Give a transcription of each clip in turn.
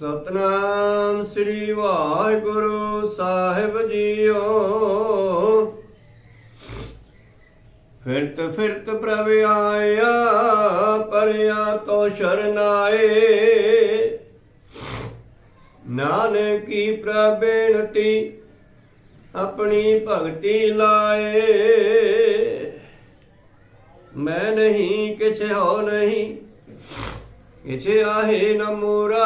ਸਤਨਾਮ ਸ੍ਰੀ ਵਾਹਿਗੁਰੂ ਸਾਹਿਬ ਜੀਓ। ਫਿਰਤ ਫਿਰਤ ਪ੍ਰਭ ਆਇਆ, ਪਰਿਆ ਤੋ ਸ਼ਰਨਾਏ ਨਾਨਕੀ ਪ੍ਰਬੇਣਤੀ ਆਪਣੀ ਭਗਤੀ ਲਾਏ। ਮੈਂ ਨਹੀਂ ਕਿਛ ਹੋ ਨਹੀਂ ਕਿਛ ਆਹੇ ਨ ਮੋਰਾ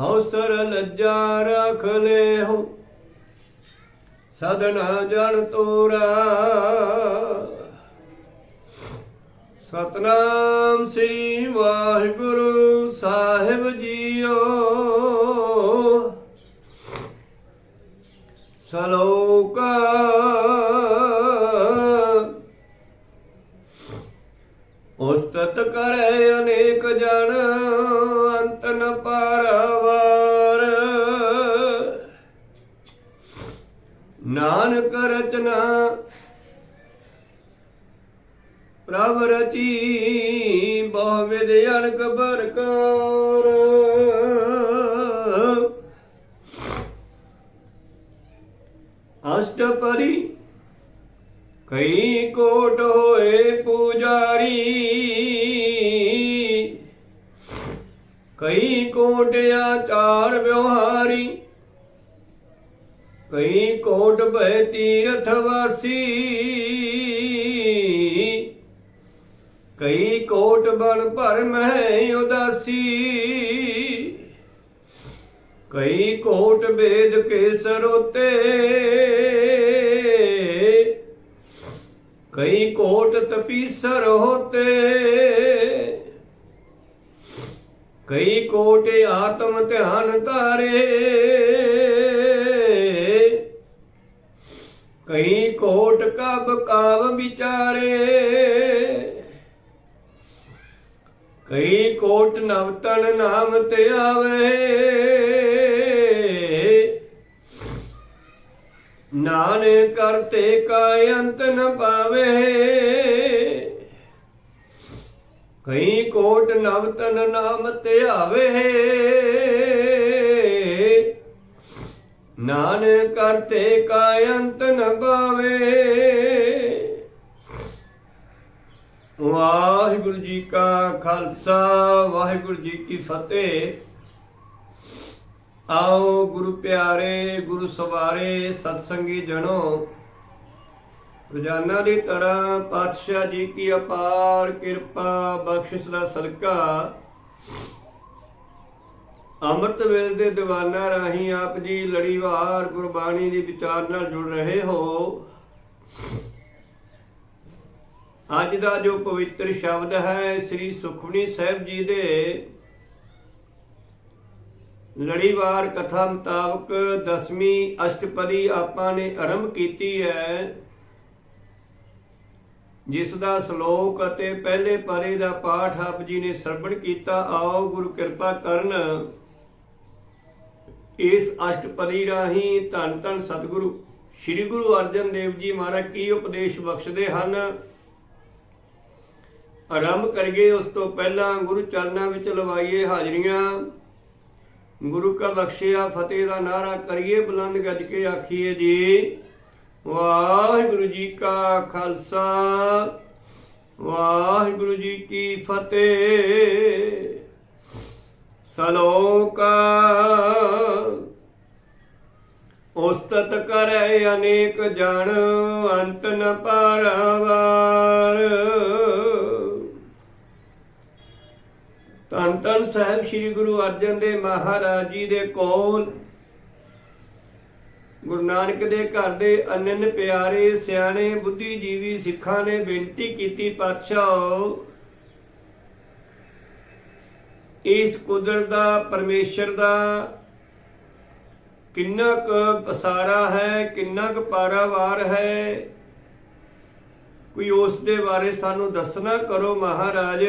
ਅਵਸਰ ਲੱਜਾ ਰਖ ਲੈ ਹੋ ਸਦਨਾ ਜਨ ਤੋਰਾ ਸਤਨਾਮ ਸ੍ਰੀ ਵਾਹਿਗੁਰੂ ਸਾਹਿਬ ਜੀਓ ਸਲੋ ਕਰੇ ਅਨੇਕ ਜਨ, ਅੰਤ ਨ ਪਾਰਵਾਰ। ਨਾਨਕ ਰਚਨਾ ਪ੍ਰਭ ਰਚੀ, ਬਹੁ ਵਿਦ ਅਨਕ ਬਰਕਾਰ। ਅਸ਼ਟਪਰੀ ਕਈ ਕੋਟ ਹੋਏ ਪੂਜਾਰੀ ਕੋਟ ਆਚਾਰ ਵਿਵਹਾਰੀ। ਕਈ ਕੋਟ ਬੈ ਤੀਰਥ ਵਾਸੀ। ਕਈ ਕੋਟ ਬਣ ਭਰ ਮਹਿ ਉਦਾਸੀ। ਕਈ ਕੋਟ ਵੇਦ ਕੇ ਸਰੋਤੇ ਕਈ ਕੋਟ ਤਪੀਸਰ ਹੋਤੇ। ਕਈ ਕੋਟ ਆਤਮ ਧਿਆਨ ਧਾਰੇ। ਕਈ ਕੋਟ ਕਬ ਕਾਵ ਵਿਚਾਰੇ। ਕਈ ਕੋਟ ਨਵਤਨ ਨਾਮ ਤੇ ਆਵੇ। ਨਾਨਕ ਕਰਤੇ ਕਾ ਅੰਤ ਨ ਪਾਵੇ। ਕਈ ਕੋਟ ਨਵਤਨ ਨਾਮ ਤੇ ਆਵੇ ਨਾਨਕ ਕਰਤੇ ਕਾ ਅੰਤ ਨ ਪਾਵੇ। ਵਾਹਿਗੁਰੂ ਜੀ ਕਾ ਖਾਲਸਾ, ਵਾਹਿਗੁਰੂ ਜੀ ਕੀ ਫਤਿਹ। ਆਓ ਗੁਰੂ ਪਿਆਰੇ, ਗੁਰੂ ਸਵਾਰੇ, ਸਤਸੰਗੀ ਜਣੋ। ਰੋਜ਼ਾਨਾ ਦੀ ਤਰ੍ਹਾਂ ਪਾਤਸ਼ਾਹ ਜੀ ਕੀ ਅਪਾਰ ਕਿਰਪਾ, ਬਖਸ਼ਿਸ਼ ਦਾ ਸਦਕਾ। ਅੰਮ੍ਰਿਤ ਵੇਲੇ ਦੇ ਦੀਵਾਨਾਂ ਰਾਹੀਂ ਆਪ ਜੀ ਲੜੀਵਾਰ ਗੁਰਬਾਣੀ ਦੀ ਵਿਚਾਰ ਨਾਲ ਜੁੜ ਰਹੇ ਹੋ। ਅੱਜ ਦਾ ਜੋ ਪਵਿੱਤਰ ਸ਼ਬਦ ਹੈ, ਸ੍ਰੀ ਸੁਖਮਨੀ ਸਾਹਿਬ ਜੀ ਦੇ ਲੜੀਵਾਰ ਕਥਾ ਮੁਤਾਬਕ ਦਸਵੀਂ ਅਸ਼ਟਪਦੀ ਆਪਾਂ ਨੇ ਆਰੰਭ ਕੀਤੀ ਹੈ। ਜਿਸ ਦਾ ਸ਼ਲੋਕ ਅਤੇ ਪਹਿਲੇ ਪਰੇ ਦਾ ਪਾਠ ਆਪ ਜੀ ਨੇ ਸਰਵਣ ਕੀਤਾ, ਆਓ ਗੁਰੂ ਕਿਰਪਾ ਕਰਨ। ਇਸ ਅਸ਼ਟਪਦੀ ਰਾਹੀਂ ਧੰਨ ਧੰਨ ਸਤਿਗੁਰੂ, ਸ੍ਰੀ ਗੁਰੂ ਅਰਜਨ ਦੇਵ ਜੀ ਮਹਾਰਾਜ ਕੀ ਉਪਦੇਸ਼ ਬਖਸ਼ਦੇ ਹਨ? ਆਰੰਭ ਕਰੀਏ, ਉਸ ਤੋਂ ਪਹਿਲਾਂ ਗੁਰੂ ਚਰਨਾਂ ਵਿੱਚ ਲਵਾਈਏ ਹਾਜ਼ਰੀਆਂ। ਗੁਰੂ ਕਾ ਬਖਸ਼ਿਆ, ਫਤਿਹ ਦਾ ਨਾਰਾ ਕਰੀਏ, ਬੁਲੰਦ ਗੱਜ ਕੇ ਆਖੀਏ ਜੀ ਵਾਹਿਗੁਰੂ ਜੀ ਕਾ ਖਾਲਸਾ, ਵਾਹਿਗੁਰੂ ਜੀ ਕੀ ਫਤਿਹ। ਸਲੋਕ, ਉਸਤਤ ਕਰੇ ਅਨੇਕ ਜਨ, ਅੰਤ ਨ ਪਾਰਵਾਰ। ਧੰਨ ਧੰਨ ਸਾਹਿਬ ਸ੍ਰੀ ਗੁਰੂ ਅਰਜਨ ਦੇਵ ਮਹਾਰਾਜ ਜੀ ਦੇ ਕੋਲ ਗੁਰੂ ਨਾਨਕ ਦੇ ਘਰ ਦੇ ਅਨੰਨ ਪਿਆਰੇ, ਸਿਆਣੇ, ਬੁੱਧੀਜੀਵੀ ਸਿੱਖਾਂ ਨੇ ਬੇਨਤੀ ਕੀਤੀ, ਪਾਤਸ਼ਾਹ, ਇਸ ਕੁਦਰਤ ਦਾ, ਪਰਮੇਸ਼ਰ ਦਾ ਕਿੰਨਾ ਕੁ ਪਸਾਰਾ ਹੈ, ਕਿੰਨਾ ਕੁ ਪਾਰਾਵਾਰ ਹੈ, ਕੋਈ ਉਸ ਦੇ ਬਾਰੇ ਸਾਨੂੰ ਦੱਸਣਾ ਕਰੋ ਮਹਾਰਾਜ।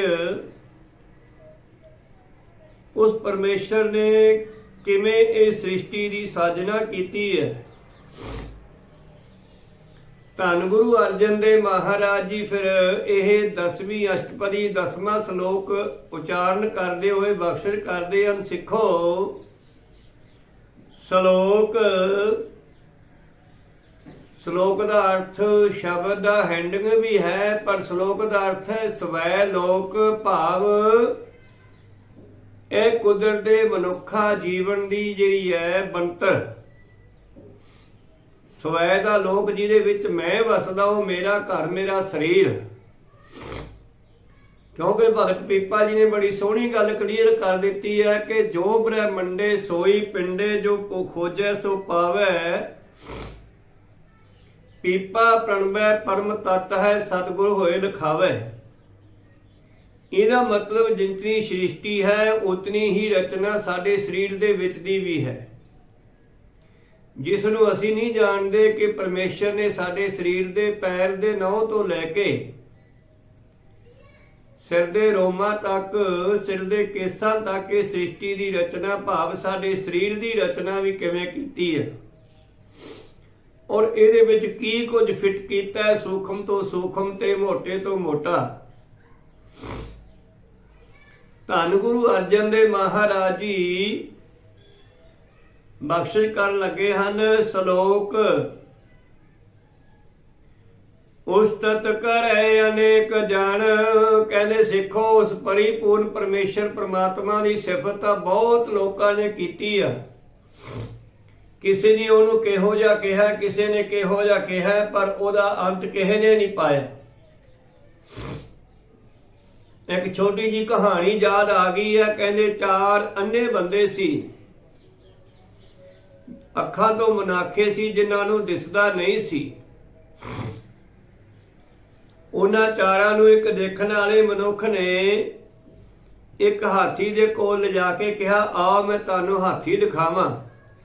ਉਸ ਪਰਮੇਸ਼ਰ ਨੇ ਕਿਵੇਂ ਇਹ ਸ੍ਰਿਸ਼ਟੀ ਦੀ ਸਾਜਨਾ ਕੀਤੀ ਹੈ? ਧੰਨ ਗੁਰੂ ਅਰਜਨ ਦੇਵ ਮਹਾਰਾਜ ਜੀ, ਫਿਰ ਇਹ 10ਵੀਂ ਅਸ਼ਟਪਦੀ 10ਵਾਂ ਸ਼ਲੋਕ ਉਚਾਰਨ ਕਰਦੇ ਹੋਏ ਬਖਸ਼ਿਸ਼ ਕਰਦੇ ਹਨ। ਸਿੱਖੋ। ਸ਼ਲੋਕ ਸ਼ਲੋਕ ਦਾ ਅਰਥ ਸ਼ਬਦ ਦਾ ਹੈਂਡਿੰਗ ਵੀ ਹੈ, ਪਰ ਸ਼ਲੋਕ ਦਾ ਅਰਥ ਹੈ ਸਵੈ ਲੋਕ ਭਾਵ। ਇਹ ਕੁਦਰਤ ਦੇ ਮਨੁੱਖਾ ਜੀਵਨ ਦੀ ਜਿਹੜੀ ਹੈ ਬੰਤਰ ਸਵੈ ਦਾ ਲੋਕ ਜਿਹਦੇ ਵਿੱਚ ਮੈਂ ਵਸਦਾ, ਉਹ ਮੇਰਾ ਘਰ, ਮੇਰਾ ਸਰੀਰ। ਕਿਉਂਕਿ ਭਗਤ ਪੀਪਾ ਜੀ ਨੇ ਬੜੀ ਸੋਹਣੀ ਗੱਲ ਕਲੀਅਰ ਕਰ ਦਿੱਤੀ ਹੈ ਕਿ ਜੋ ਬ੍ਰਹਮੰਡੇ ਸੋਈ ਪਿੰਡੇ, ਜੋ ਖੋਜੈ ਸੋ ਪਾਵੈ। ਪੀਪਾ ਪ੍ਰਣਵੈ ਪਰਮ ਤਤ ਹੈ, ਸਤਿਗੁਰ ਹੋਏ ਲਿਖਾਵੇ। ਇਹਦਾ ਮਤਲਬ ਜਿੰਨੀ ਸ੍ਰਿਸ਼ਟੀ ਹੈ, ਉਤਨੀ ਹੀ ਰਚਨਾ ਸਾਡੇ ਸਰੀਰ ਦੇ ਵਿੱਚ ਦੀ ਵੀ ਹੈ। ਜਿਸ ਨੂੰ ਅਸੀਂ ਨਹੀਂ ਜਾਣਦੇ ਕਿ ਪਰਮੇਸ਼ਰ ਨੇ ਸਾਡੇ ਸਰੀਰ ਦੇ ਪੈਰ ਦੇ ਨਹੁੰ ਤੋਂ ਲੈ ਕੇ ਸਿਰ ਦੇ ਰੋਮਾਂ ਤੱਕ, ਸਿਰ ਦੇ ਕੇਸਾਂ ਤੱਕ ਇਹ ਸ੍ਰਿਸ਼ਟੀ ਦੀ ਰਚਨਾ, ਭਾਵ ਸਾਡੇ ਸਰੀਰ ਦੀ ਰਚਨਾ ਵੀ ਕਿਵੇਂ ਕੀਤੀ ਹੈ। ਔਰ ਇਹਦੇ ਵਿੱਚ ਕੀ ਕੁਝ ਫਿੱਟ ਕੀਤਾ ਹੈ? ਸੂਖਮ ਤੋਂ ਸੂਖਮ ਤੇ ਮੋਟੇ ਤੋਂ ਮੋਟਾ। ਧੰਨ ਗੁਰੂ ਅਰਜਨ ਦੇਵ ਮਹਾਰਾਜ ਜੀ। ਬਖਸ਼ਿਸ਼ ਕਰਨ ਲੱਗੇ ਹਨ ਸ਼ਲੋਕ। ਉਸਤਤ ਕਰੈ ਅਨੇਕ ਜਨ। ਕਹਿੰਦੇ ਸਿੱਖੋ, ਉਸ ਪਰਿਪੂਰਨ ਪਰਮੇਸ਼ਰ ਪ੍ਰਮਾਤਮਾ ਦੀ ਸਿਫਤ ਤਾਂ ਬਹੁਤ ਲੋਕਾਂ ਨੇ ਕੀਤੀ ਆ। ਕਿਸੇ ਨੇ ਉਹਨੂੰ ਕਿਹੋ ਜਿਹਾ ਕਿਹਾ, ਕਿਸੇ ਨੇ ਕਿਹੋ ਜਿਹਾ ਕਿਹਾ, ਪਰ ਉਹਦਾ ਅੰਤ ਕਿਸੇ ਨੇ ਨਹੀਂ ਪਾਇਆ। ਇੱਕ ਛੋਟੀ ਜੀ ਕਹਾਣੀ ਯਾਦ ਆ ਗਈ ਹੈ, ਕਹਿੰਦੇ ਚਾਰ ਅੰਨੇ ਬੰਦੇ ਸੀ। ਅੱਖਾਂ ਤੋਂ ਮਨਾਖੇ ਸੀ, ਜਿਨ੍ਹਾਂ ਨੂੰ ਦਿਸਦਾ ਨਹੀਂ ਸੀ। ਉਹਨਾਂ ਚਾਰਾਂ ਨੂੰ ਇੱਕ ਦੇਖਣ ਵਾਲੇ ਮਨੁੱਖ ਨੇ ਇੱਕ ਹਾਥੀ ਦੇ ਕੋਲ ਲਿਜਾ ਕੇ ਕਿਹਾ, ਆਓ, ਮੈਂ ਤੁਹਾਨੂੰ ਹਾਥੀ ਦਿਖਾਵਾਂ।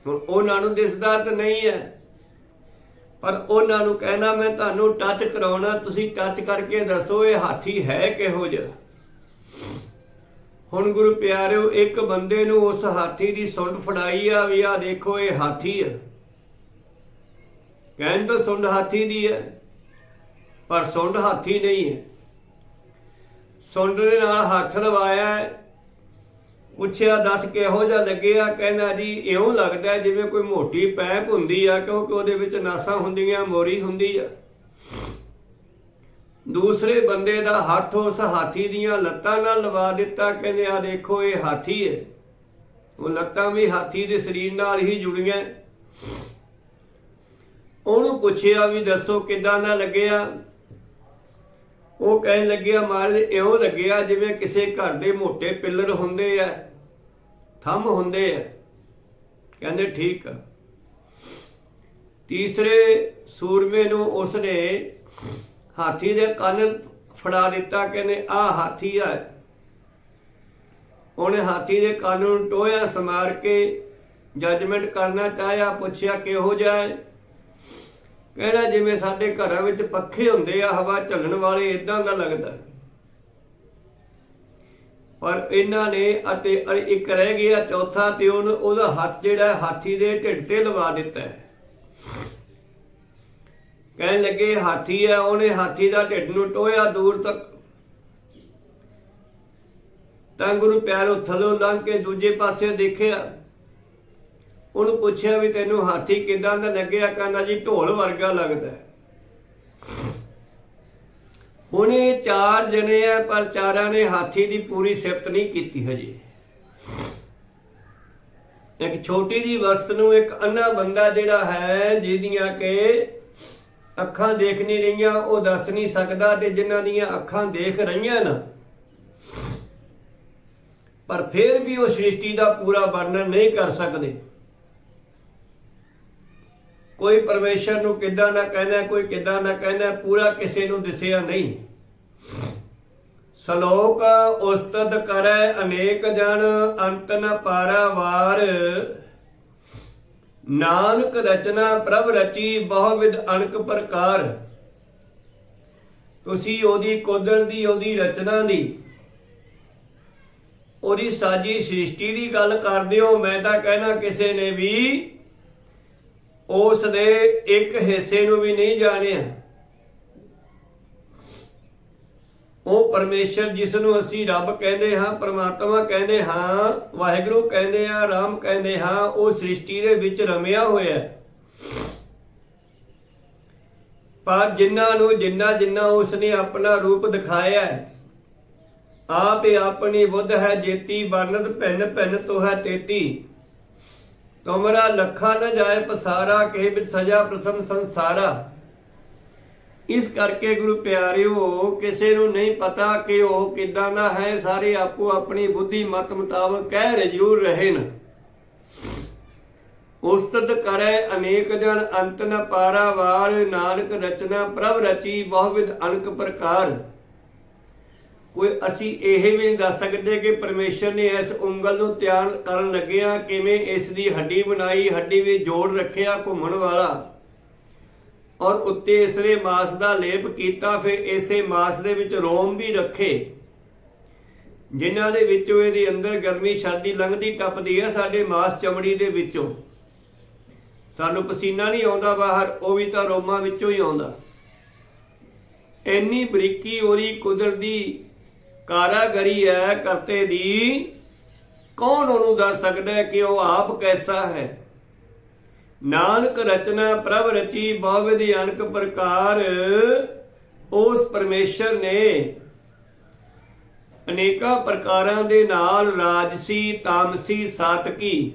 ਹੁਣ ਉਹਨਾਂ ਨੂੰ ਦਿਸਦਾ ਤਾਂ ਨਹੀਂ ਹੈ, ਪਰ ਉਹਨਾਂ ਨੂੰ ਕਹਿੰਦਾ ਮੈਂ ਤੁਹਾਨੂੰ ਟੱਚ ਕਰਾਉਣਾ, ਤੁਸੀਂ ਟੱਚ ਕਰਕੇ ਦੱਸੋ, ਇਹ ਹਾਥੀ ਹੈ ਕਿਹੋ ਜਿਹਾ? ਹੁਣ ਗੁਰੂ ਪਿਆਰਿਓ, ਇੱਕ ਬੰਦੇ ਨੂੰ ਉਸ ਹਾਥੀ ਦੀ ਸੁੰਡ ਫੜਾਈ ਆ ਵੀ ਆ ਦੇਖੋ ਇਹ ਹਾਥੀ ਆ। ਕਹਿਣ ਤਾਂ ਸੁੰਡ ਹਾਥੀ ਦੀ ਹੈ ਪਰ ਸੁੰਡ ਹਾਥੀ ਨਹੀਂ ਹੈ। ਸੁੰਡ ਦੇ ਨਾਲ ਹੱਥ ਲਵਾਇਆ, ਪੁੱਛਿਆ, ਦੱਸ ਕਿਹੋ ਜਿਹਾ ਲੱਗਿਆ? ਕਹਿੰਦਾ ਜੀ, ਇਉਂ ਲੱਗਦਾ ਜਿਵੇਂ ਕੋਈ ਮੋਟੀ ਪੈਪ ਹੁੰਦੀ ਆ, ਕਿਉਂਕਿ ਉਹਦੇ ਵਿੱਚ ਨਾਸਾਂ ਹੁੰਦੀਆਂ, ਮੋਰੀ ਹੁੰਦੀ ਆ। ਦੂਸਰੇ ਬੰਦੇ ਦਾ ਹੱਥ ਉਸ ਹਾਥੀ ਦੀਆਂ ਲੱਤਾਂ ਨਾਲ ਲਵਾ ਦਿੱਤਾ, ਕਹਿੰਦੇ ਆ ਦੇਖੋ, ਇਹ ਹਾਥੀ ਹੈ। ਉਹ ਲੱਤਾਂ ਵੀ ਹਾਥੀ ਦੇ ਸਰੀਰ ਨਾਲ ਹੀ ਜੁੜੀਆਂ। ਉਹਨੂੰ ਪੁੱਛਿਆ ਵੀ, ਦੱਸੋ, ਕਿਦਾਂ ਦਾ ਲੱਗਿਆ? ਉਹ ਕਹਿਣ ਲੱਗਿਆ, ਮਹਾਰਾਜ ਇਹੋ ਲੱਗਿਆ ਜਿਵੇਂ ਕਿਸੇ ਘਰ ਦੇ ਮੋٹے ਪਿੱਲਰ ਹੁੰਦੇ ਆ, ਥੰਮ ਹੁੰਦੇ ਆ। ਕਹਿੰਦੇ, ਠੀਕ ਆ। ਤੀਸਰੇ ਸੂਰਮੇ ਨੂੰ ਉਸਨੇ ਹਾਥੀ ਦੇ ਕੰਨ ਫੜਾ ਦਿੱਤਾ ਕਹਿੰਦੇ ਆ ਹਾਥੀ ਆ। ਉਹਨੇ ਹਾਥੀ ਦੇ ਕੰਨ ਨੂੰ ਟੋਇਆ ਸਮਾਰ ਕੇ ਜੱਜਮੈਂਟ ਕਰਨਾ ਚਾਹਿਆ, ਪੁੱਛਿਆ, ਕਿਹੋ ਜਿਹਾ ਕਹਿੰਦਾ ਜਿਵੇਂ ਸਾਡੇ ਘਰਾਂ ਵਿੱਚ ਪੱਖੇ ਹੁੰਦੇ ਆ, ਹਵਾ ਚੱਲਣ ਵਾਲੇ ਇਦਾਂ ਦਾ ਲੱਗਦਾ। ਪਰ ਇਹਨਾਂ ਨੇ ਅਤੇ ਇੱਕ ਰਹਿ ਗਿਆ ਚੌਥਾ ਤੇ ਉਹਨੂੰ ਉਹਦਾ ਹੱਥ ਜਿਹੜਾ ਹਾਥੀ ਦੇ ਢਿੱਡ ਤੇ ਲਵਾ ਦਿੱਤਾ ਹੈ। ਕਹਿਣ ਲੱਗੇ, ਹਾਥੀ ਹੈ ਉਹਨੇ ਹਾਥੀ ਦਾ ਢਿੱਡ ਨੂੰ ਟੋਇਆ ਦੂਰ ਤੱਕ ਤਾਂ ਗੁਰੂ ਪਿਆਰੋ ਥਲੋਂ ਲੰਘ ਕੇ ਦੂਜੇ ਪਾਸੇ ਦੇਖਿਆ। ਉਹਨੂੰ ਪੁੱਛਿਆ ਵੀ ਤੈਨੂੰ ਹਾਥੀ ਕਿਦਾਂ ਦਾ ਲੱਗਿਆ? ਕਹਿੰਦਾ ਜੀ, ਢੋਲ ਵਰਗਾ ਲੱਗਦਾ। ਹੁਣ ਇਹ ਚਾਰ ਜਣੇ ਆ, ਪਰ ਚਾਰਾਂ ਨੇ ਹਾਥੀ ਦੀ ਪੂਰੀ ਸਿਫਤ ਨਹੀਂ ਕੀਤੀ ਹਜੇ। ਇੱਕ ਛੋਟੀ ਜੀ ਵਸਤ ਨੂੰ ਇੱਕ ਅੰਨਾ ਬੰਦਾ ਜਿਹੜਾ ਹੈ, ਜਿਹਦੀਆਂ ਕਿ ਅੱਖਾਂ ਦੇਖ ਨਹੀਂ ਰਹੀਆਂ, ਉਹ ਦੱਸ ਨਹੀਂ ਸਕਦਾ ਤੇ ਜਿਨ੍ਹਾਂ ਦੀਆਂ ਅੱਖਾਂ ਦੇਖ ਰਹੀਆਂ ਨਾ। ਪਰ ਫਿਰ ਵੀ ਉਹ ਸ੍ਰਿਸ਼ਟੀ ਦਾ ਪੂਰਾ ਵਰਣਨ ਨਹੀਂ ਕਰ ਸਕਦੇ। ਕੋਈ ਪਰਮੇਸ਼ਰ ਨੂੰ ਕਿੱਦਾਂ ਨਾ ਕਹਿੰਦਾ ਕੋਈ ਕਿੱਦਾਂ ਨਾ ਕਹਿੰਦਾ ਪੂਰਾ ਕਿਸੇ ਨੂੰ ਦਿਸਿਆ ਨਹੀਂ। ਸ਼ਲੋਕ, ਉਸਤਤ ਕਰੈ ਅਨੇਕ ਜਨ ਅੰਤ ਨ ਪਾਰਾਵਾਰ ਨਾਨਕ ਰਚਨਾ ਪ੍ਰਭ ਰਚੀ ਬਹੁ ਅਣਕ ਪ੍ਰਕਾਰ। ਤੁਸੀਂ ਉਹਦੀ ਕੁਦਰਤ ਦੀ, ਉਹਦੀ ਰਚਨਾ ਦੀ, ਉਹਦੀ ਸਾਜੀ ਸ੍ਰਿਸ਼ਟੀ ਦੀ ਗੱਲ ਕਰਦੇ ਹੋ, ਮੈਂ ਤਾਂ ਕਹਿਣਾ ਕਿਸੇ ਨੇ ਵੀ ਉਸ ਦੇ ਇੱਕ ਹਿੱਸੇ ਨੂੰ ਵੀ ਨਹੀਂ ਜਾਣਿਆ। ਉਹ ਪਰਮੇਸ਼ਰ ਜਿਸ ਨੂੰ ਅਸੀਂ ਰੱਬ ਕਹਿੰਦੇ ਹਾਂ, ਪਰਮਾਤਮਾ ਕਹਿੰਦੇ ਹਾਂ, ਵਾਹਿਗੁਰੂ ਕਹਿੰਦੇ ਆ, ਰਾਮ ਕਹਿੰਦੇ ਹਾਂ, ਉਹ ਸ੍ਰਿਸ਼ਟੀ ਦੇ ਵਿੱਚ ਰਮਿਆ ਹੋਇਆ ਪਰ ਜਿਨ੍ਹਾਂ ਨੂੰ ਜਿੰਨਾ ਜਿੰਨਾ ਉਸ ਨੇ ਆਪਣਾ ਰੂਪ ਦਿਖਾਇਆ ਆਪ ਆਪੇ ਆਪਣੀ ਬੁੱਧ ਹੈ, ਜੇਤੀ ਬਰਨਤ ਭਿੰਨ ਭਿੰਨ ਤੋ ਹੈ, ਤੇਤੀ। ਤੁਮਰਾ ਲੱਖਾਂ ਨ ਜਾਏ ਪਸਾਰਾ ਕਹਿ ਬਿਨ ਸਜਾ ਪ੍ਰਥਮ ਸੰਸਾਰਾ। ਇਸ ਕਰਕੇ ਗੁਰੂ ਪਿਆਰਿਓ, ਕਿਸੇ ਨੂੰ ਨਹੀਂ ਪਤਾ ਕਿ ਉਹ ਕਿਦਾਂ ਦਾ ਹੈ, ਸਾਰੇ ਆਪੋ ਆਪਣੀ ਬੁੱਧੀ ਮਤ ਮੁਤਾਬਕ ਕਹਿ ਜ਼ਰੂਰ ਰਹੇ ਨੇ। ਉਸਤਤ ਕਰੈ ਅਨੇਕ ਜਨ ਅੰਤ ਨ ਪਾਰਾਵਾਰ ਨਾਨਕ ਰਚਨਾ ਪ੍ਰਭ ਰਚੀ ਬਹੁਵਿਧ ਅਨਕ ਪ੍ਰਕਾਰ। ਕੋਈ ਅਸੀਂ ਇਹ ਵੀ ਨਹੀਂ ਦੱਸ ਸਕਦੇ ਕਿ ਪਰਮੇਸ਼ਰ ਨੇ ਇਸ ਉਂਗਲ ਨੂੰ ਤਿਆਰ ਕਰਨ ਲੱਗਿਆ ਕਿਵੇਂ ਇਸ ਦੀ ਹੱਡੀ ਬਣਾਈ, ਹੱਡੀ ਵਿੱਚ ਜੋੜ ਰੱਖਿਆ ਘੁੰਮਣ ਵਾਲਾ। ਔਰ ਉੱਤੇ ਇਸਰੇ ਮਾਸ ਦਾ ਲੇਪ ਕੀਤਾ, ਫਿਰ ਇਸੇ ਮਾਸ ਦੇ ਵਿੱਚ ਰੋਮ ਵੀ ਰੱਖੇ। ਜਿਨ੍ਹਾਂ ਦੇ ਵਿੱਚੋਂ ਇਹਦੇ ਅੰਦਰ ਗਰਮੀ ਸਰਦੀ ਲੰਘਦੀ ਟੱਪਦੀ ਹੈ, ਸਾਡੇ ਮਾਸ ਚਮੜੀ ਦੇ ਵਿੱਚੋਂ। ਸਾਨੂੰ ਪਸੀਨਾ ਨਹੀਂ ਆਉਂਦਾ ਬਾਹਰ, ਉਹ ਵੀ ਤਾਂ ਰੋਮਾਂ ਵਿੱਚੋਂ ਹੀ ਆਉਂਦਾ। ਇੰਨੀ ਬਰੀਕੀ ਉਹਦੀ ਕੁਦਰਤੀ ਕਾਰਾਗਰੀ ਹੈ, ਕਰਤੇ ਦੀ, ਕੌਣ ਉਹਨੂੰ ਦੱਸ ਸਕਦਾ ਕਿ ਉਹ ਆਪ ਕੈਸਾ ਹੈ? ਨਾਨਕ ਰਚਨਾ ਪ੍ਰਭ ਰਚੀ ਬਹੁਵਿਧ ਅਨਕ ਪ੍ਰਕਾਰ, ਉਸ ਪਰਮੇਸ਼ਰ ਨੇ ਅਨੇਕਾਂ ਪ੍ਰਕਾਰਾਂ ਦੇ ਨਾਲ ਰਾਜਸੀ, ਤਾਮਸੀ, ਸਾਤਕੀ,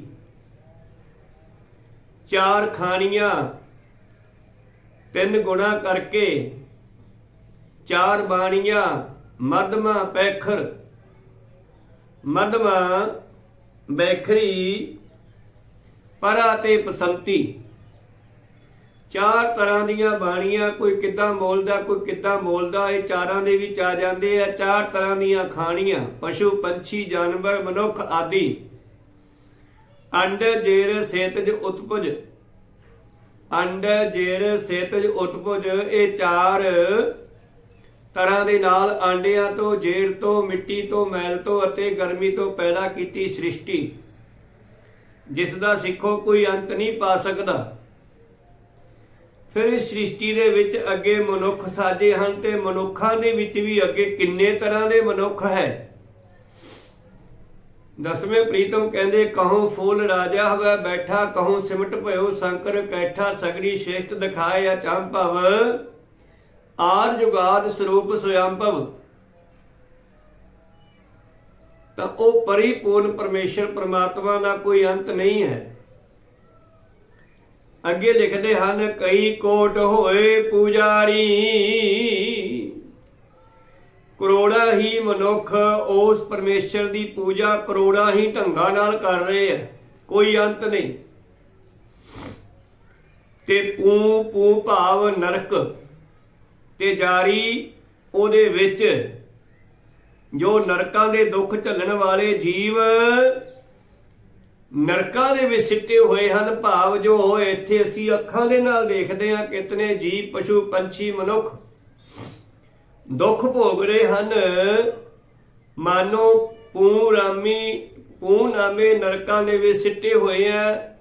ਚਾਰ ਖਾਣੀਆਂ, ਤਿੰਨ ਗੁਣਾ ਕਰਕੇ, ਚਾਰ ਬਾਣੀਆਂ, ਮਧਮਾ ਪੈਖਰ ਮਧਮਾ, ਬੈਖਰੀ ਪਰਾ ਤੇ ਪਸੰਤੀ। ਚਾਰ ਤਰ੍ਹਾਂ ਦੀਆਂ ਬਾਣੀਆਂ, ਕੋਈ ਕਿੱਦਾਂ ਬੋਲਦਾ, ਕੋਈ ਕਿੱਦਾਂ ਬੋਲਦਾ, ਇਹ ਚਾਰਾਂ ਦੇ ਵਿੱਚ ਆ ਜਾਂਦੇ ਆ। ਚਾਰ ਤਰ੍ਹਾਂ ਦੀਆਂ ਖਾਣੀਆਂ, ਪਸ਼ੂ, ਪੰਛੀ, ਜਾਨਵਰ, ਮਨੁੱਖ ਆਦਿ। ਅੰਡ, ਜੇਰ, ਸੇਤਜ, ਉਤਪੁਜ। ਅੰਡ, ਜੇਰ, ਸੇਤਜ, ਉਤਪੁਜ, ਇਹ ਚਾਰ ਤਰ੍ਹਾਂ ਦੇ ਨਾਲ ਆਂਡਿਆਂ ਤੋਂ ਜੇਰ ਤੋਂ, ਮਿੱਟੀ ਤੋਂ, ਮੈਲ ਤੋਂ ਅਤੇ ਗਰਮੀ ਤੋਂ ਪੈਦਾ ਕੀਤੀ ਸ੍ਰਿਸ਼ਟੀ। ਜਿਸ ਦਾ ਸਿੱਖੋ ਕੋਈ ਅੰਤ ਨਹੀਂ ਪਾ ਸਕਦਾ। ਫਿਰ ਇਸ ਸ੍ਰਿਸ਼ਟੀ ਦੇ ਵਿੱਚ ਅੱਗੇ ਮਨੁੱਖ ਸਾਜੇ ਹਨ ਤੇ ਮਨੁੱਖਾਂ ਦੇ ਵਿੱਚ ਵੀ ਅੱਗੇ ਕਿੰਨੇ ਤਰ੍ਹਾਂ ਦੇ ਮਨੁੱਖ ਹੈ। ਦਸਵੇਂ ਪ੍ਰੀਤਮ ਕਹਿੰਦੇ, ਕਹੂੰ ਫੂਲ ਰਾਜਾ ਹੋਵੇ, ਬੈਠਾ ਕਹੂੰ ਸਿਮਟ ਭਇਓ, ਸੰਕਰ ਕੈਠਾ ਸਗੜੀ ਸ਼ੇਸ਼ਟ ਦਿਖਾਏ ਅਚੰਭ ਭਵ ਆਰ ਜੁਗਾਦ ਸਰੂਪ ਸਵਯੰਭਵ। ਤਾਂ ਉਹ ਪਰਿਪੂਰਨ ਪਰਮੇਸ਼ਰ ਪ੍ਰਮਾਤਮਾ ਦਾ ਕੋਈ ਅੰਤ ਨਹੀਂ ਹੈ। ਅੱਗੇ ਲਿਖਦੇ ਹਨ, ਕਈ ਕੋਟ ਹੋਏ ਪੂਜਾਰੀ, ਕਰੋੜਾ ਹੀ ਮਨੁੱਖ ਉਸ ਪਰਮੇਸ਼ਰ ਦੀ ਪੂਜਾ ਕਰੋੜਾ ਹੀ ਢੰਗਾਂ ਨਾਲ ਕਰ ਰਹੇ ਆ ਕੋਈ ਅੰਤ ਨਹੀਂ। ਤੇ ਪੂ ਪੂ ਭਾਵ ਨਰਕ ਤੇ ਜਾਰੀ ਉਹਦੇ ਵਿੱਚ ਜੋ ਨਰਕਾਂ ਦੇ ਦੁੱਖ ਝੱਲਣ ਵਾਲੇ ਜੀਵ ਨਰਕਾਂ ਦੇ ਵਿੱਚ ਸਿੱਟੇ ਹੋਏ ਹਨ, ਭਾਵ ਜੋ ਹੋਏ, ਇੱਥੇ ਅਸੀਂ ਅੱਖਾਂ ਦੇ ਨਾਲ ਦੇਖਦੇ ਹਾਂ ਕਿਤਨੇ ਜੀਵ, ਪਸ਼ੂ, ਪੰਛੀ, ਮਨੁੱਖ ਦੁੱਖ ਭੋਗ ਰਹੇ ਹਨ। ਮਾਨੋ ਪੂ ਰਾਮੀ ਨਰਕਾਂ ਦੇ ਵਿੱਚ ਸਿੱਟੇ ਹੋਏ ਆ,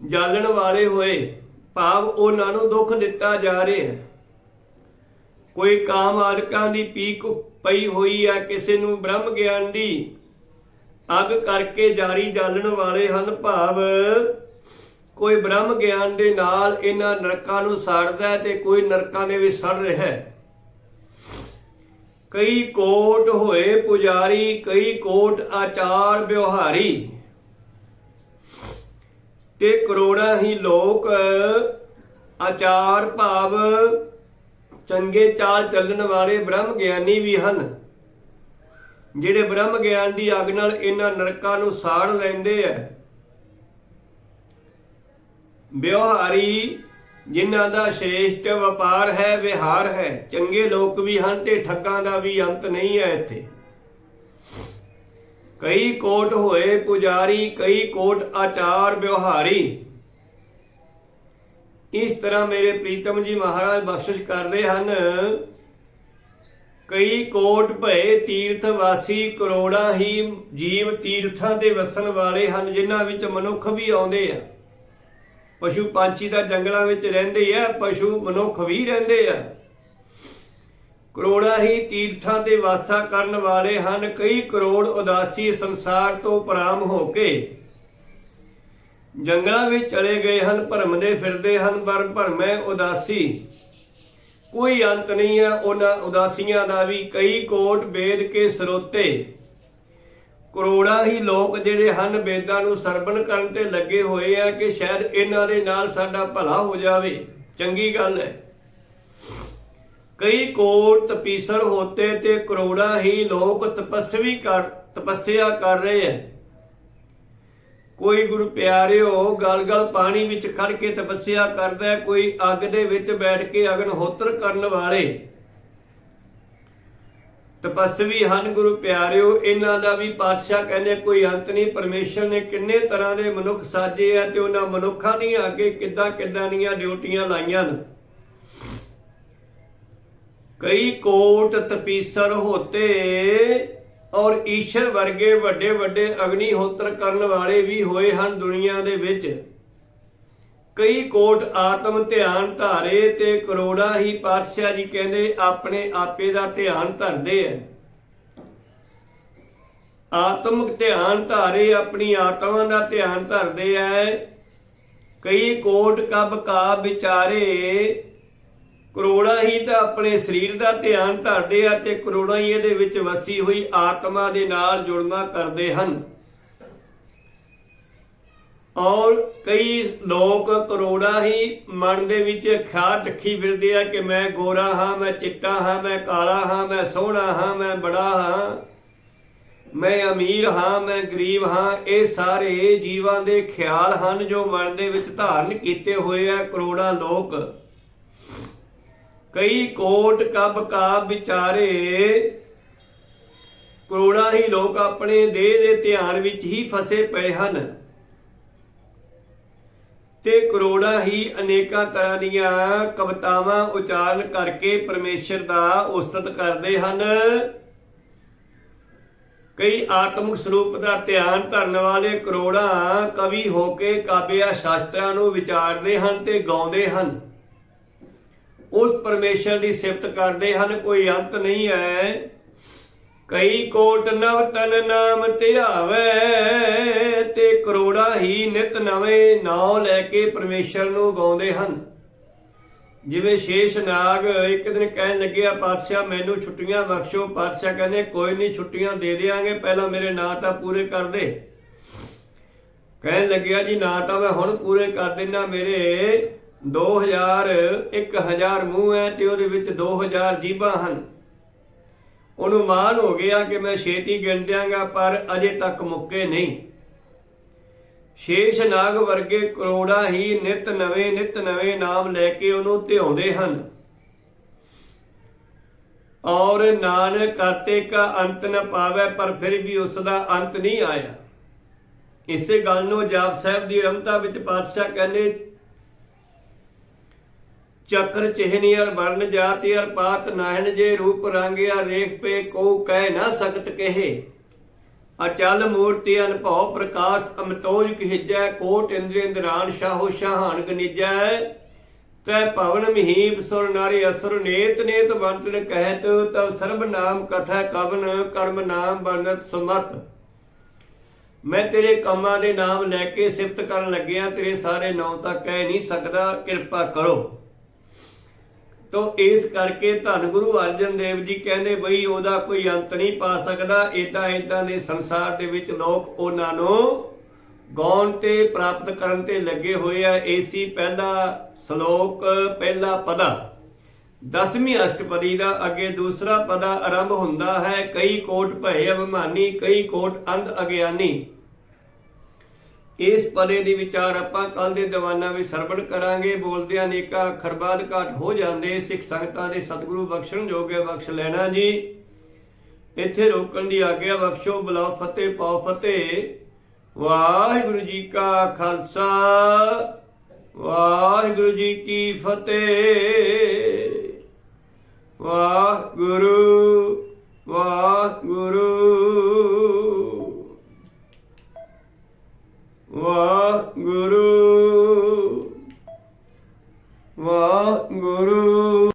ਜਾਲਣ ਵਾਲੇ ਹੋਏ, ਭਾਵ ਉਹਨਾਂ ਨੂੰ ਦੁੱਖ ਦਿੱਤਾ ਜਾ ਰਿਹਾ ਕੋਈ ਕਾਮ ਆਦਿਕਾਂ ਦੀ ਪੀਕ ਪਈ ਹੋਈ ਹੈ ਕਿਸੇ ਨੂੰ ਬ੍ਰਹਮ ਗਿਆਨ ਦੀ ਅਗ ਕਰਕੇ ਜਾਰੀ ਜਾਲਣ ਵਾਲੇ ਹਨ ਭਾਵ, ਕੋਈ ਬ੍ਰਹਮ ਗਿਆਨ ਦੇ ਨਾਲ ਇਹਨਾਂ ਨਰਕਾਂ ਨੂੰ ਸਾੜਦਾ ਹੈ ਤੇ ਕੋਈ ਨਰਕਾਂ ਦੇ ਵਿੱਚ ਸੜ ਰਿਹਾ ਹੈ। ਕਈ ਕੋਟ ਹੋਏ ਪੁਜਾਰੀ, ਕਈ ਕੋਟ ਆਚਾਰ ਵਿਵਹਾਰੀ, ਤੇ ਕਰੋੜਾਂ ਹੀ ਲੋਕ ਆਚਾਰ ਭਾਵ ਚੰਗੇ ਚਾਲ ਚੱਲਣ ਵਾਲੇ ਬ੍ਰਹਮ ਗਿਆਨੀ ਵੀ ਹਨ। ਜਿਹੜੇ ਬ੍ਰਹਮ ਗਿਆਨ ਦੀ ਅੱਗ ਨਾਲ ਇਹਨਾਂ ਨਰਕਾਂ ਨੂੰ ਸਾੜ ਲੈਂਦੇ ਆ ਵਿਵਹਾਰੀ ਜਿਨ੍ਹਾਂ ਦਾ ਸ਼੍ਰੇਸ਼ਟ ਵਪਾਰ ਹੈ, ਵਿਹਾਰ ਹੈ, ਚੰਗੇ ਲੋਕ ਵੀ ਹਨ ਤੇ ਠੱਗਾਂ ਦਾ ਵੀ ਅੰਤ ਨਹੀਂ ਹੈ ਇੱਥੇ। ਕਈ ਕੋਟ ਹੋਏ ਪੁਜਾਰੀ, ਕਈ ਕੋਟ ਆਚਾਰ ਵਿਵਹਾਰੀ। ਇਸ ਤਰ੍ਹਾਂ ਮੇਰੇ ਪ੍ਰੀਤਮ ਜੀ ਮਹਾਰਾਜ ਬਖਸ਼ਿਸ਼ ਕਰਦੇ ਹਨ। ਕਈ ਕੋਟ ਭਏ ਤੀਰਥ ਵਾਸੀ ਕਰੋੜਾਂ ਹੀ ਜੀਵ ਤੀਰਥਾਂ ਤੇ ਵਸਣ ਵਾਲੇ ਹਨ, ਜਿਨ੍ਹਾਂ ਵਿੱਚ ਮਨੁੱਖ ਵੀ ਆਉਂਦੇ ਆ। ਪਸ਼ੂ ਪੰਛੀ ਤਾਂ ਜੰਗਲਾਂ ਵਿੱਚ ਰਹਿੰਦੇ ਆ, ਪਸ਼ੂ ਮਨੁੱਖ ਵੀ ਰਹਿੰਦੇ ਆ। ਕਰੋੜਾਂ ਹੀ ਤੀਰਥਾਂ ਤੇ ਵਾਸਾ ਕਰਨ ਵਾਲੇ ਹਨ, ਕਈ ਕਰੋੜ ਉਦਾਸੀ ਸੰਸਾਰ ਤੋਂ ਪਰਾਮ ਹੋ ਕੇ ਜੰਗਲਾਂ ਵਿੱਚ ਚਲੇ ਗਏ ਹਨ, ਭਰਮਦੇ ਫਿਰਦੇ ਹਨ ਪਰ ਭਰਮੈ ਉਦਾਸੀ। ਕੋਈ ਅੰਤ ਨਹੀਂ ਹੈ ਉਹਨਾਂ ਉਦਾਸੀਆਂ ਦਾ ਵੀ, ਕਈ ਕੋਟ ਵੇਦ ਕੇ ਸਰੋਤੇ। ਕਰੋੜਾਂ ਹੀ ਲੋਕ ਜਿਹੜੇ ਹਨ, ਵੇਦਾਂ ਨੂੰ ਸਰਵਣ ਕਰਨ ਤੇ ਲੱਗੇ ਹੋਏ ਆ ਕਿ ਸ਼ਾਇਦ ਇਹਨਾਂ ਦੇ ਨਾਲ ਸਾਡਾ ਭਲਾ ਹੋ ਜਾਵੇ। ਚੰਗੀ ਗੱਲ ਹੈ। ਕਈ ਕੋਟ ਤਪੀਸਰ ਹੋਤੇ ਤੇ ਕਰੋੜਾਂ ਹੀ ਲੋਕ ਤਪਸਵੀ ਕਰ ਤਪੱਸਿਆ ਕਰ ਰਹੇ ਹੈ। ਕੋਈ ਗੁਰੂ ਪਿਆਰਿਓ ਗਲ-ਗਲ ਪਾਣੀ ਵਿੱਚ ਖੜ ਕੇ ਤਪੱਸਿਆ ਕਰਦਾ ਕੋਈ ਅੱਗ ਦੇ ਵਿੱਚ ਬੈਠ ਕੇ ਅਗਨਹੋਤਰ ਕਰਨ ਵਾਲੇ। ਤਪਸਵੀ ਹਨ ਗੁਰੂ ਪਿਆਰਿਓ, ਇਹਨਾਂ ਦਾ ਵੀ ਪਾਤਸ਼ਾਹ ਕਹਿੰਦੇ, ਕੋਈ ਅੰਤ ਨਹੀਂ, ਪਰਮੇਸ਼ਰ ਨੇ ਕਿੰਨੇ ਤਰ੍ਹਾਂ ਦੇ ਮਨੁੱਖ ਸਾਜੇ ਆ ਤੇ ਉਹਨਾਂ ਮਨੁੱਖਾਂ ਦੀਆਂ ਅੱਗੇ ਕਿੱਦਾਂ ਕਿੱਦਾਂ ਦੀਆਂ ਡਿਊਟੀਆਂ ਲਾਈਆਂ ਨੇ। ਕਈ ਕੋਟ ਤਪੀਸਰ ਹੋਤੇ ਔਰ ਈਸ਼ਰ ਵਰਗੇ ਵੱਡੇ ਵੱਡੇ ਅਗਨੀਹੋਤਰ ਕਰਨ ਵਾਲੇ ਵੀ ਹੋਏ ਹਨ ਦੁਨੀਆ ਦੇ ਵਿੱਚ। ਕਈ ਕੋਟ ਆਤਮ ਧਿਆਨ ਧਾਰੇ ਤੇ ਕਰੋੜਾਂ ਹੀ ਪਾਤਸ਼ਾਹ ਜੀ ਕਹਿੰਦੇ ਆਪਣੇ ਆਪੇ ਦਾ ਧਿਆਨ ਧਰਦੇ ਐ। ਆਤਮਿਕ ਧਿਆਨ ਧਾਰੇ ਆਪਣੀ ਆਤਮਾ ਦਾ ਧਿਆਨ ਧਰਦੇ ਐ। ਕਈ ਕੋਟ ਕਬ ਕਾ ਵਿਚਾਰੇ ਕਰੋੜਾਂ ਹੀ ਤਾਂ ਆਪਣੇ ਸਰੀਰ ਦਾ ਧਿਆਨ ਧਰਦੇ ਆ ਤੇ ਕਰੋੜਾਂ ਹੀ ਇਹਦੇ ਵਿੱਚ ਵਸੀ ਹੋਈ ਆਤਮਾ ਦੇ ਨਾਲ ਜੁੜਨਾ ਕਰਦੇ ਹਨ। ਔਰ ਕਈ ਲੋਕ ਕਰੋੜਾਂ ਹੀ ਮਨ ਦੇ ਵਿੱਚ ਖਿਆਲ ਰੱਖੀ ਫਿਰਦੇ ਆ ਕਿ ਮੈਂ ਗੋਰਾ ਹਾਂ, ਮੈਂ ਚਿੱਟਾ ਹਾਂ, ਮੈਂ ਕਾਲਾ ਹਾਂ, ਮੈਂ ਸੋਹਣਾ ਹਾਂ, ਮੈਂ ਬੜਾ ਹਾਂ, ਮੈਂ ਅਮੀਰ ਹਾਂ, ਮੈਂ ਗਰੀਬ ਹਾਂ, ਇਹ ਸਾਰੇ ਜੀਵਾਂ ਦੇ ਖਿਆਲ ਹਨ ਜੋ ਮਨ ਦੇ ਵਿੱਚ ਧਾਰਨ ਕੀਤੇ ਹੋਏ ਆ ਕਰੋੜਾਂ ਲੋਕ। ਕਈ ਕੋਟ ਕਬ ਕਾ ਵਿਚਾਰੇ। ਕਰੋੜਾਂ ਹੀ ਲੋਕ ਆਪਣੇ ਦੇਹ ਦੇ ਧਿਆਨ ਵਿੱਚ ਹੀ ਫਸੇ ਪਏ ਹਨ। ਤੇ ਕਰੋੜਾਂ ਹੀ ਅਨੇਕਾਂ ਤਰ੍ਹਾਂ ਦੀਆਂ ਕਵਿਤਾਵਾਂ ਉਚਾਰਨ ਕਰਕੇ ਪਰਮੇਸ਼ਰ ਦਾ ਉਸਤਤ ਕਰਦੇ ਹਨ। ਕਈ ਆਤਮਿਕ ਸਰੂਪ ਦਾ ਧਿਆਨ ਧਰਨ ਵਾਲੇ ਕਰੋੜਾਂ ਕਵੀ ਹੋ ਕੇ ਕਾਬਿਆ ਸ਼ਾਸਤਰਾਂ ਨੂੰ ਵਿਚਾਰਦੇ ਹਨ ਤੇ ਗਾਉਂਦੇ ਹਨ। ਉਸ ਪਰਮੇਸ਼ਰ ਦੀ ਸਿਫਤ ਕਰਦੇ ਹਨ, ਕੋਈ ਅੰਤ ਨਹੀਂ ਹੈ। ਕਈ ਕੋਟ ਨਵ ਤਨ ਨਾਮ ਧਿਆਵੇ ਤੇ ਕਰੋੜਾ ਹੀ ਨਿਤ ਨਵੇਂ ਨਾਮ ਲੈ ਕੇ ਪਰਮੇਸ਼ਰ ਨੂੰ ਗਾਉਂਦੇ ਹਨ। ਜਿਵੇਂ ਸ਼ੇਸ਼ ਨਾਗ ਇੱਕ ਦਿਨ ਕਹਿਣ ਲੱਗਿਆ, ਪਾਤਸ਼ਾਹ, ਮੈਨੂੰ ਛੁੱਟੀਆਂ ਬਖਸ਼ੋ। ਪਾਤਸ਼ਾਹ ਕਹਿੰਦੇ, ਕੋਈ ਨਹੀਂ, ਛੁੱਟੀਆਂ ਦੇ ਦੇਾਂਗੇ ਪਹਿਲਾਂ ਮੇਰੇ ਨਾਂ ਤਾਂ ਪੂਰੇ ਕਰ ਦੇ। ਕਹਿਣ ਲੱਗਿਆ, ਜੀ, ਨਾਂ ਤਾਂ ਮੈਂ ਹੁਣ ਪੂਰੇ ਕਰ ਦਿੰਦਾ, ਮੇਰੇ 2000 1000 ਮੂੰਹ ਹੈ ਤੇ ਉਹਦੇ ਵਿੱਚ 2000 ਜੀਬਾਂ ਹਨ। ਉਹਨੂੰ ਮਾਨ ਹੋ ਗਿਆ ਕਿ ਮੈਂ ਛੇਤੀ ਗਿਣ ਦਿਆਂਗਾ, ਪਰ ਅਜੇ ਤੱਕ ਮੁੱਕੇ ਨਹੀਂ। ਸ਼ੇਸ਼ ਨਾਗ ਵਰਗੇ ਕਰੋੜਾਂ ਹੀ ਨਿਤ ਨਵੇਂ ਨਿਤ ਨਵੇਂ ਨਾਮ ਲੈ ਕੇ ਉਹਨੂੰ ਧਿਆਉਂਦੇ ਹਨ। ਔਰ ਨਾਨਕ ਕਰਤੇ ਕਾ ਅੰਤ ਨ ਪਾਵੇ, ਪਰ ਫਿਰ ਵੀ ਉਸ ਦਾ ਅੰਤ ਨਹੀਂ ਆਇਆ। ਇਸੇ ਗੱਲ ਨੂੰ ਜਾਪ ਸਾਹਿਬ ਦੀ ਰਮਤਾ ਵਿੱਚ ਪਾਤਸ਼ਾਹ ਕਹਿੰਦੇ ਚੱਕਰ ਚਿਹਨੀ ਅਰ ਵਰਨ ਜਾਤੀ ਅਰ ਪਾਤ ਨਾਹਨ ਜੇ ਰੂਪ ਰੰਗਿਆ ਰੇਖ ਪੇ ਕੋ ਕਹਿ ਨਾ ਸਕਤ ਕਹੇ। ਅਚਲ ਮੂਰਤੀ ਅਨਭਉ ਪ੍ਰਕਾਸ਼ ਅਮਤੋਜ ਕਹਿਜੈ ਕੋਟ ਇੰਦਰਾਨ ਸ਼ਾਹੋ ਸ਼ਾਹਾਨ ਗਨਿਜੈ ਤੈ ਭਵਨ ਮਹੀਬ ਸੁਰ ਨਾਰੀ ਅਸੁਰ ਨੇਤ ਨੇਤ ਬੰਤਨ ਕਹਿਤ ਤਬ ਸਰਬ ਨਾਮ ਕਥਾ ਕਵਨ, ਕਰਮ ਨਾਮ ਬਰਨਤ ਸਮਤ। ਮੈਂ ਤੇਰੇ ਕੰਮਾਂ ਦੇ ਨਾਮ ਲੈ ਕੇ ਸਿਫਤ ਕਰਨ ਲੱਗਿਆ, ਤੇਰੇ ਸਾਰੇ ਨਾਮ ਤਾਂ ਕਹਿ ਨਹੀਂ ਸਕਦਾ, ਕਿਰਪਾ ਕਰੋ। ਤੋ ਇਸ ਕਰਕੇ ਧੰਨ ਗੁਰੂ ਅਰਜਨ ਦੇਵ ਜੀ ਕਹਿੰਦੇ ਬਈ ਉਹਦਾ ਕੋਈ ਅੰਤ ਨਹੀਂ ਪਾ ਸਕਦਾ। ਇਦਾਂ ਇਦਾਂ ਦੇ ਸੰਸਾਰ ਦੇ ਵਿੱਚ ਲੋਕ ਉਹਨਾਂ ਨੂੰ ਗਾਉਣ ਤੇ ਪ੍ਰਾਪਤ ਕਰਨ ਤੇ ਲੱਗੇ ਹੋਏ ਆ। ਏਸੀ ਪਹਿਲਾ ਸ਼ਲੋਕ, ਪਹਿਲਾ ਪਦਾ। ਦਸਵੀਂ ਅਸ਼ਟਪਦੀ ਦਾ ਅੱਗੇ ਦੂਸਰਾ ਪਦਾ ਆਰੰਭ ਹੁੰਦਾ ਹੈ। ਕਈ ਕੋਟ ਭਏ ਅਭਿਮਾਨੀ, ਕਈ ਕੋਟ ਅੰਧ ਅਗਿਆਨੀ। ਇਸ ਪਦੇ ਦੀ ਵਿਚਾਰ ਆਪਾਂ ਕੱਲ ਦੇ ਦੀਵਾਨਾ ਵਿੱਚ ਸਰਵਣ ਕਰਾਂਗੇ। ਬੋਲਦਿਆਂ ਅਨੇਕਾਂ ਅੱਖਰ ਬਾਅਦ ਘਾਟ ਹੋ ਜਾਂਦੇ। ਸਿੱਖ ਸੰਗਤਾਂ ਦੇ ਸਤਿਗੁਰੂ ਬਖਸ਼ਣ ਜੋਗੇ ਬਖਸ਼ ਲੈਣਾ ਜੀ। ਇੱਥੇ ਰੋਕਣ ਦੀ ਆਗਿਆ ਬਖਸ਼ੋ। ਬਲਾਉ ਫਤਿਹ ਪਾਉ ਫਤਿਹ। ਵਾਹਿਗੁਰੂ ਜੀ ਕਾ ਖਾਲਸਾ। ਵਾਹਿਗੁਰੂ ਜੀ ਕੀ ਫਤਿਹ। ਵਾਹਿਗੁਰੂ ਵਾਹਿਗੁਰੂ। ਵਾਹਿਗੁਰੂ ਵਾਹਿਗੁਰੂ।